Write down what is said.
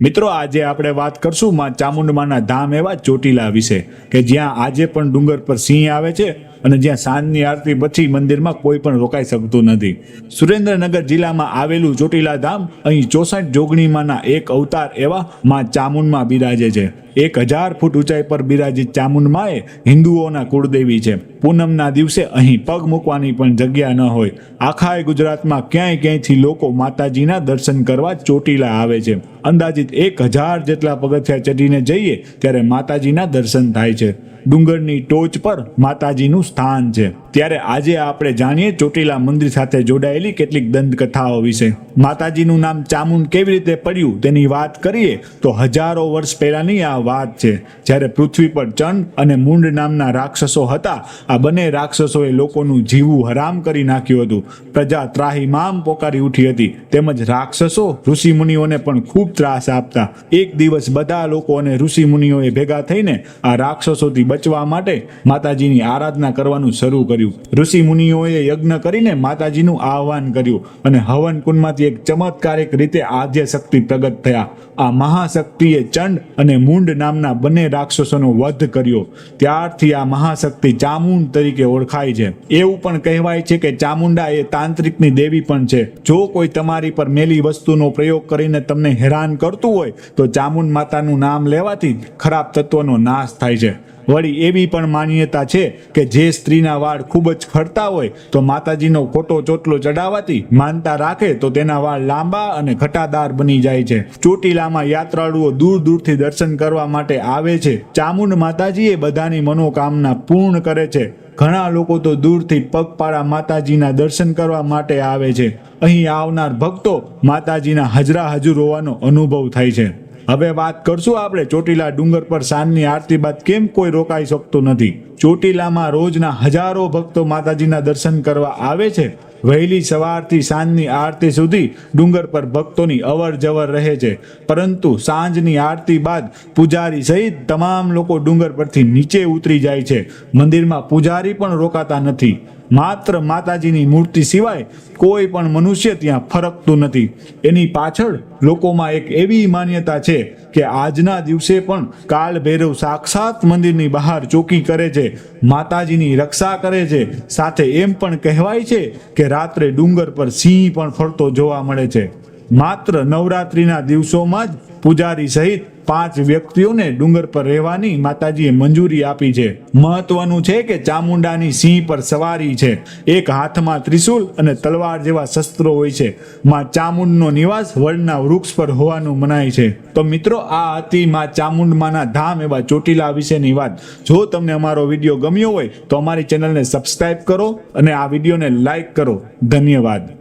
મિત્રો, આજે આપણે વાત કરશું માં ચામુંડમાના ધામ એવા ચોટીલા વિશે કે જ્યાં આજે પણ ડુંગર પર સિંહ આવે છે અને જ્યાં સાંજની આરતી પછી મંદિરમાં કોઈ પણ રોકાઈ શકતું નથી. સુરેન્દ્રનગર જિલ્લામાં આવેલું ચોટીલા ધામ અહીં ચોસઠ જોગણીમાંના એક અવતાર એવા માં ચામુંડમાં બિરાજે છે. એક હજાર ફૂટ ઊંચાઈ પર બિરાજિત ચામુંડમાએ હિન્દુઓના કુળદેવી છે. પૂનમના દિવસે અહીં પગ મૂકવાની પણ જગ્યા ન હોય. આખાય ગુજરાતમાં ક્યાંય ક્યાંયથી લોકો માતાજીના દર્શન કરવા ચોટીલા આવે છે. અંદાજિત એક હજાર જેટલા પગથિયા ચડીને જઈએ ત્યારે માતાજીના દર્શન થાય છે. ડુંગરની ટોચ પર માતાજીનું સ્થાન છે. ત્યારે આજે આપણે જાણીએ ચોટીલા મંદિર સાથે જોડાયેલી કેટલીક દંતકથાઓ વિશે. માતાજીનું નામ ચામુંડ કેવી રીતે પડ્યું તેની વાત કરીએ તો હજારો વર્ષ પહેલાની આ વાત છે. જ્યારે પૃથ્વી પર ચંડ અને મુંડ નામના રાક્ષસો હતા, આ બંને રાક્ષસોએ લોકોનું જીવવું હરામ કરી નાખ્યું હતું. પ્રજા ત્રાહીમામ પોકારી ઉઠી હતી. તેમજ રાક્ષસો ઋષિ મુનિઓને પણ ખૂબ ત્રાસ આપતા. એક દિવસ બધા લોકો અને ઋષિ મુનિઓએ ભેગા થઈને આ રાક્ષસોથી બચવા માટે માતાજીની આરાધના કરવાનું શરૂ કર્યું. ઋષિ મુનિઓએ યજ્ઞ કરીને માતાજીનું આહવાન કર્યું અને હવન કુંડમાંથી એક ચમત્કારિક રીતે આદ્ય શક્તિ પ્રગટ થયા. આ મહાશક્તિએ ચંડ અને મુંડ નામના બંને રાક્ષસોનો વધ કર્યો. ત્યારથી આ મહાશક્તિ ચામુંડ તરીકે ઓળખાય છે. એવું પણ કહેવાય છે કે ચામુંડા એ તાંત્રિકની દેવી પણ છે. જો કોઈ તમારી પર મેલી વસ્તુનો પ્રયોગ કરીને તમને હેરાન કરતું હોય, તો ચામુંડ માતાનું નામ લેવાથી ખરાબ તત્વનો નાશ થાય છે. વળી એવી પણ માન્યતા છે કે જે સ્ત્રીના વાળ ખૂબ જ ખરતા હોય તો માતાજીનો ખોટો ચોટલો ચડાવવાથી માનતા રાખે તો તેના વાળ લાંબા અને ઘટાદાર બની જાય છે. ચોટીલામાં યાત્રાળુઓ દૂર દૂરથી દર્શન કરવા માટે આવે છે. ચામુંડ માતાજી એ બધાની મનોકામના પૂર્ણ કરે છે. ઘણા લોકો તો દૂરથી પગપાળા માતાજીના દર્શન કરવા માટે આવે છે. અહીં આવનાર ભક્તો માતાજીના હજરા હજુર હોવાનો અનુભવ થાય છે. હવે વાત કરશું આપણે ચોટીલા ડુંગર પર સાંજની આરતી બાદ કેમ કોઈ રોકાઈ શકતું નથી? ચોટીલામાં રોજના હજારો ભક્તો માતાજીના દર્શન કરવા આવે છે. વહેલી સવારથી સાંજની આરતી સુધી ડુંગર પર ભક્તોની અવર જવર રહે છે. પરંતુ સાંજની આરતી બાદ પૂજારી સહિત તમામ લોકો ડુંગર પરથી નીચે ઉતરી જાય છે. મંદિરમાં પૂજારી પણ રોકાતા નથી. માત્ર માતાજીની મૂર્તિ સિવાય કોઈ પણ મનુષ્ય ત્યાં ફરકતું નથી. એની પાછળ લોકોમાં એક એવી માન્યતા છે કે આજના દિવસે પણ કાલ ભૈરવ સાક્ષાત મંદિરની બહાર ચોકી કરે છે, માતાજીની રક્ષા કરે છે. સાથે એમ પણ કહેવાય છે કે રાત્રે ડુંગર પર સિંહ પણ ફરતો જોવા મળે છે. માત્ર નવરાત્રિના દિવસોમાં જ પૂજારી સહિત પાંચ વ્યક્તિઓને ડુંગર પર રહેવાની માતાજીએ મંજૂરી આપી છે. મહત્વનું છે કે ચામુંડાની સિંહ પર સવારી છે. એક હાથમાં ત્રિશુલ અને તલવાર જેવા શસ્ત્રો હોય છે. માં ચામુંડનો નિવાસ વડના વૃક્ષ પર હોવાનું મનાય છે. તો મિત્રો, આ હતી માં ચામુંડમાના ધામ એવા ચોટીલા વિશેની વાત. જો તમને અમારો વીડિયો ગમ્યો હોય, તો અમારી ચેનલને સબસ્ક્રાઇબ કરો અને આ વિડીયોને લાઈક કરો. ધન્યવાદ.